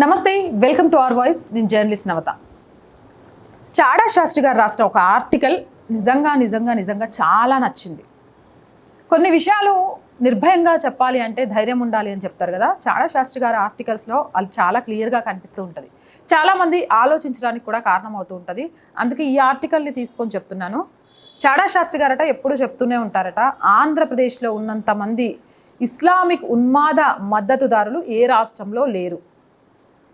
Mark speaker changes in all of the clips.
Speaker 1: నమస్తే welcome to our voice నేను journalist Navata. Chada Shastri గారు రాసిన ఒక ఆర్టికల్ నిజంగా నిజంగా నిజంగా చాలా నచ్చింది. కొన్ని విషయాలు నిర్భయంగా చెప్పాలి అంటే ధైర్యం ఉండాలి అని చెప్తారు కదా. చాడా శాస్త్రి గారి ఆర్టికల్స్లో అది చాలా క్లియర్గా కనిపిస్తూ ఉంటుంది. చాలామంది ఆలోచించడానికి కూడా కారణం అవుతూ ఉంటుంది. అందుకే ఈ ఆర్టికల్ని తీసుకొని చెప్తున్నాను. చాడా శాస్త్రి గారట ఎప్పుడు చెప్తూనే ఉంటారట ఆంధ్రప్రదేశ్లో ఉన్నంతమంది ఇస్లామిక్ ఉన్మాద మద్దతుదారులు ఏ రాష్ట్రంలో లేరు.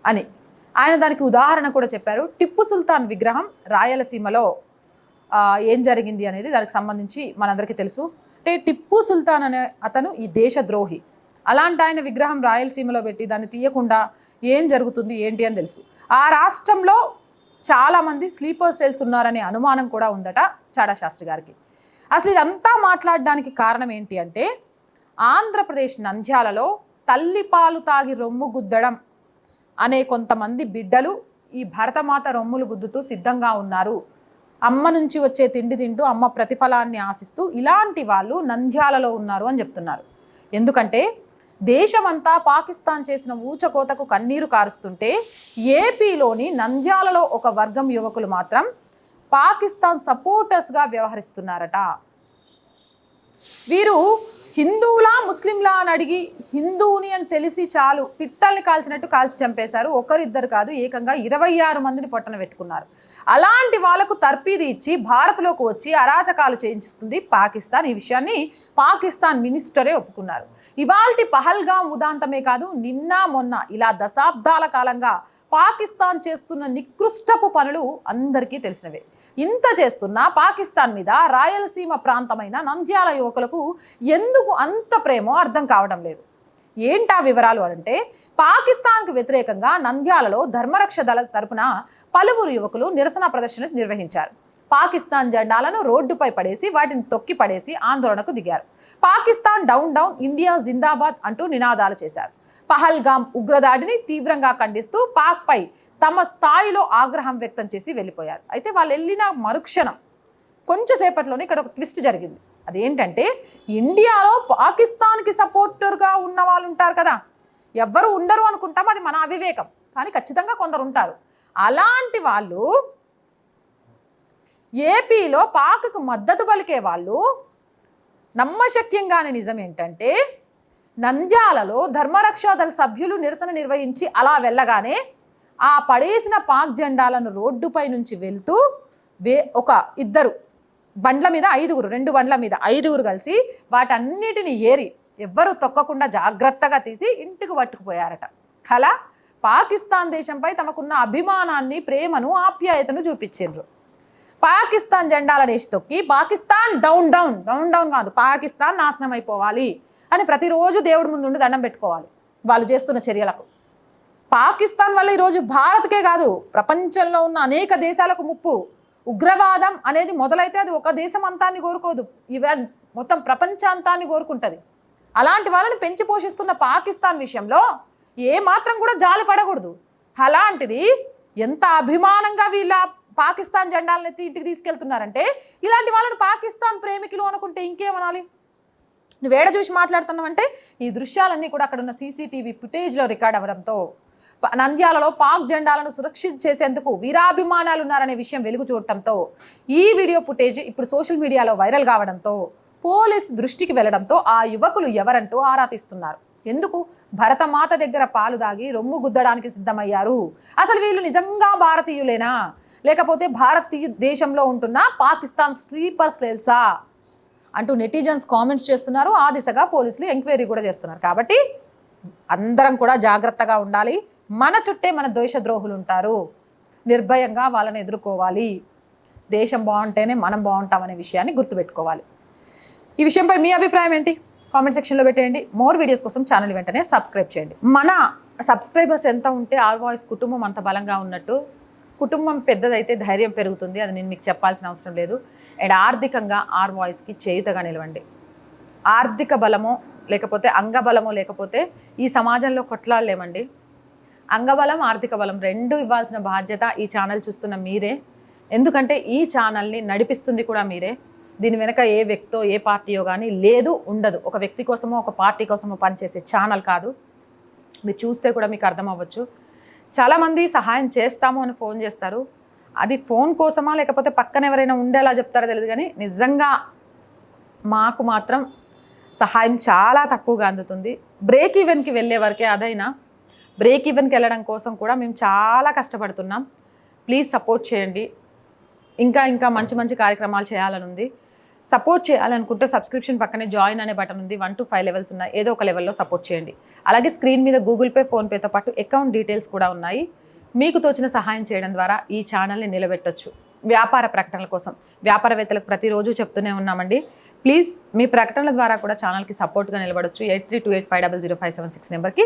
Speaker 1: అని. ఆయన దానికి ఉదాహరణ కూడా చెప్పారు. టిప్పు సుల్తాన్ విగ్రహం రాయలసీమలో ఏం జరిగింది అనేది దానికి సంబంధించి మనందరికీ తెలుసు. అంటే టిప్పు సుల్తాన్ అనే అతను ఈ దేశద్రోహి అలాంటి ఆయన విగ్రహం రాయలసీమలో పెట్టి దాన్ని తీయకుండా ఏం జరుగుతుంది ఏంటి అని తెలుసు. ఆ రాష్ట్రంలో చాలామంది స్లీపర్ సెల్స్ ఉన్నారనే అనుమానం కూడా ఉందట చాడా శాస్త్రి గారికి. అసలు ఇదంతా మాట్లాడడానికి కారణం ఏంటి అంటే ఆంధ్రప్రదేశ్ నంద్యాలలో తల్లి పాలు తాగి రొమ్ము గుద్దడం అనే కొంతమంది బిడ్డలు ఈ భరతమాత రొమ్ములు గుద్దుతూ సిద్ధంగా ఉన్నారు. అమ్మ నుంచి వచ్చే తిండి తింటూ అమ్మ ప్రతిఫలాన్ని ఆశిస్తూ ఇలాంటి వాళ్ళు నంద్యాలలో ఉన్నారు అని చెప్తున్నారు. ఎందుకంటే దేశమంతా పాకిస్తాన్ చేసిన ఊచకోతకు కన్నీరు కారుస్తుంటే ఏపీలోని నంద్యాలలో ఒక వర్గం యువకులు మాత్రం పాకిస్తాన్ సపోర్టర్స్గా వ్యవహరిస్తున్నారట. వీరు హిందూ ముస్లింలా అని అడిగి హిందూని అని తెలిసి చాలు పిట్టల్ని కాల్చినట్టు కాల్చి చంపేశారు. ఒకరిద్దరు కాదు ఏకంగా ఇరవై ఆరు మందిని పొట్టన పెట్టుకున్నారు. అలాంటి వాళ్ళకు తర్పీది ఇచ్చి భారత్లోకి వచ్చి అరాచకాలు చేయిస్తుంది పాకిస్తాన్. ఈ విషయాన్ని పాకిస్తాన్ మినిస్టరే ఒప్పుకున్నారు. ఇవాల్టి పహల్గాం ఉదాంతమే కాదు నిన్న మొన్న ఇలా దశాబ్దాల కాలంగా పాకిస్తాన్ చేస్తున్న నికృష్టపు పనులు అందరికీ తెలిసినవే. ఇంత చేస్తున్న పాకిస్తాన్ మీద రాయలసీమ ప్రాంతమైన నంద్యాల యువకులకు ఎందుకు అంత ప్రేమ? అర్థం కావడం లేదు. ఏంటా వివరాలు అంటే పాకిస్తాన్కు వ్యతిరేకంగా నంద్యాలలో ధర్మరక్ష దళ తరపున పలువురు యువకులు నిరసన ప్రదర్శన నిర్వహించారు. పాకిస్తాన్ జెండాలను రోడ్డుపై పడేసి వాటిని తొక్కి పడేసి ఆందోళనకు దిగారు. పాకిస్తాన్ డౌన్ డౌన్ ఇండియా జిందాబాద్ అంటూ నినాదాలు చేశారు. పహల్గాం ఉగ్రదాడిని తీవ్రంగా ఖండిస్తూ పాక్పై తమ స్థాయిలో ఆగ్రహం వ్యక్తం చేసి వెళ్ళిపోయారు. అయితే వాళ్ళు వెళ్ళిన మరుక్షణం కొంచెంసేపట్లోనే ఇక్కడ ఒక ట్విస్ట్ జరిగింది. అదేంటంటే ఇండియాలో పాకిస్తాన్కి సపోర్టర్గా ఉన్న వాళ్ళు ఉంటారు కదా. ఎవ్వరు ఉండరు అనుకుంటాం అది మన అవివేకం. కానీ ఖచ్చితంగా కొందరు ఉంటారు. అలాంటి వాళ్ళు ఏపీలో పాక్కు మద్దతు పలికే వాళ్ళు నమ్మశక్యంగానే నిజం ఏంటంటే నంద్యాలలో ధర్మరక్షాదళ సభ్యులు నిరసన నిర్వహించి అలా వెళ్ళగానే ఆ పడేసిన పాక్ జెండాలను రోడ్డుపై నుంచి వెళ్తూ వే ఒక ఇద్దరు బండ్ల మీద ఐదుగురు రెండు బండ్ల మీద ఐదుగురు కలిసి వాటన్నిటిని ఏరి ఎవ్వరూ తొక్కకుండా జాగ్రత్తగా తీసి ఇంటికి పట్టుకుపోయారట. అలా పాకిస్తాన్ దేశంపై తమకున్న అభిమానాన్ని ప్రేమను ఆప్యాయతను చూపించారు పాకిస్తాన్ జెండాలను వేసి తొక్కి Pakistan down down down down కాదు పాకిస్తాన్ నాశనం అయిపోవాలి అని ప్రతిరోజు దేవుడి ముందు ఉండి దండం పెట్టుకోవాలి వాళ్ళు చేస్తున్న చర్యలకు. పాకిస్తాన్ వల్ల ఈరోజు భారత్కే కాదు ప్రపంచంలో ఉన్న అనేక దేశాలకు ముప్పు. ఉగ్రవాదం అనేది మొదలైతే అది ఒక దేశం అంతాన్ని కోరుకోదు. ఈవెన్ మొత్తం ప్రపంచాంతాన్ని కోరుకుంటుంది. అలాంటి వాళ్ళని పెంచి పోషిస్తున్న పాకిస్తాన్ విషయంలో ఏ మాత్రం కూడా జాలి పడకూడదు. అలాంటిది ఎంత అభిమానంగా వీళ్ళ పాకిస్తాన్ జెండాలను ఎత్తి ఇంటికి తీసుకెళ్తున్నారంటే ఇలాంటి వాళ్ళని పాకిస్తాన్ ప్రేమికులు అనుకుంటే ఇంకేమనాలి? నువ్వు వేడ చూసి మాట్లాడుతున్నావంటే ఈ దృశ్యాలన్నీ కూడా అక్కడ ఉన్న సీసీటీవీ ఫుటేజ్లో రికార్డ్ అవ్వడంతో నంద్యాలలో పాక్ జెండాలను సురక్షిత చేసేందుకు వీరాభిమానాలు ఉన్నారనే విషయం వెలుగు చూడటంతో ఈ వీడియో ఫుటేజ్ ఇప్పుడు సోషల్ మీడియాలో వైరల్ కావడంతో పోలీస్ దృష్టికి వెళ్ళడంతో ఆ యువకులు ఎవరంటూ ఆరా తీస్తున్నారు. ఎందుకు? భరతమాత దగ్గర పాలు దాగి రొమ్ము గుద్దడానికి సిద్ధమయ్యారు. అసలు వీళ్ళు నిజంగా భారతీయులేనా? లేకపోతే భారతీయ దేశంలో ఉంటున్న పాకిస్తాన్ స్లీపర్ స్లేల్సా? అంటూ నెటిజన్స్ కామెంట్స్ చేస్తున్నారు. ఆ దిశగా పోలీసులు ఎంక్వైరీ కూడా చేస్తున్నారు. కాబట్టి అందరం కూడా జాగ్రత్తగా ఉండాలి. మన చుట్టే మన ద్వేషద్రోహులు ఉంటారు నిర్భయంగా వాళ్ళని ఎదుర్కోవాలి. దేశం బాగుంటేనే మనం బాగుంటామనే విషయాన్ని గుర్తుపెట్టుకోవాలి. ఈ విషయంపై మీ అభిప్రాయం ఏంటి? కామెంట్ సెక్షన్లో పెట్టేయండి. మోర్ వీడియోస్ కోసం ఛానల్ వెంటనే సబ్స్క్రైబ్ చేయండి. మన సబ్స్క్రైబర్స్ ఎంత ఉంటే ఆర్ వాయిస్ కుటుంబం అంత బలంగా ఉన్నట్టు కుటుంబం పెద్దదైతే ధైర్యం పెరుగుతుంది. అది నేను మీకు చెప్పాల్సిన అవసరం లేదు. అండ్ ఆర్థికంగా ఆర్ వాయిస్కి చేయుతగా నిలవండి. ఆర్థిక బలమో లేకపోతే అంగబలమో లేకపోతే ఈ సమాజంలో కొట్లాడలేమండి. అంగబలం ఆర్థిక బలం రెండు ఇవ్వాల్సిన బాధ్యత ఈ ఛానల్ చూస్తున్న మీరే. ఎందుకంటే ఈ ఛానల్ని నడిపిస్తుంది కూడా మీరే. దీని వెనక ఏ వ్యక్తో ఏ పార్టీయో కానీ లేదు ఉండదు. ఒక వ్యక్తి కోసమో ఒక పార్టీ కోసమో పనిచేసే ఛానల్ కాదు. మీరు చూస్తే కూడా మీకు అర్థం అవ్వచ్చు. చాలామంది సహాయం చేస్తాము అని ఫోన్ చేస్తారు. అది ఫోన్ కోసమా లేకపోతే పక్కన ఎవరైనా ఉండేలా చెప్తారో తెలియదు కానీ నిజంగా మాకు మాత్రం సహాయం చాలా తక్కువగా అందుతుంది. బ్రేక్ ఈవెన్కి వెళ్ళే వరకే అదైనా బ్రేక్ ఈవెన్కి వెళ్ళడం కోసం కూడా మేము చాలా కష్టపడుతున్నాం. ప్లీజ్ సపోర్ట్ చేయండి. ఇంకా ఇంకా మంచి మంచి కార్యక్రమాలు చేయాలని ఉంది సపోర్ట్ చేయాలనుకుంటే సబ్స్క్రిప్షన్ పక్కనే జాయిన్ అనే బటన్ ఉంది. వన్ టు ఫైవ్ లెవెల్స్ ఉన్నాయి. ఏదో ఒక లెవెల్లో సపోర్ట్ చేయండి. అలాగే స్క్రీన్ మీద గూగుల్ పే ఫోన్పేతో పాటు అకౌంట్ డీటెయిల్స్ కూడా ఉన్నాయి. మీకు తోచిన సహాయం చేయడం ద్వారా ఈ ఛానల్ని నిలబెట్టొచ్చు. వ్యాపార ప్రకటనల కోసం. వ్యాపారవేత్తలకు ప్రతిరోజు చెప్తూనే ఉన్నామండి. ప్లీజ్ మీ ప్రకటనల ద్వారా కూడా ఛానల్కి సపోర్ట్గా నిలబడొచ్చు. Eight three two eight five double zero five seven six నెంబర్కి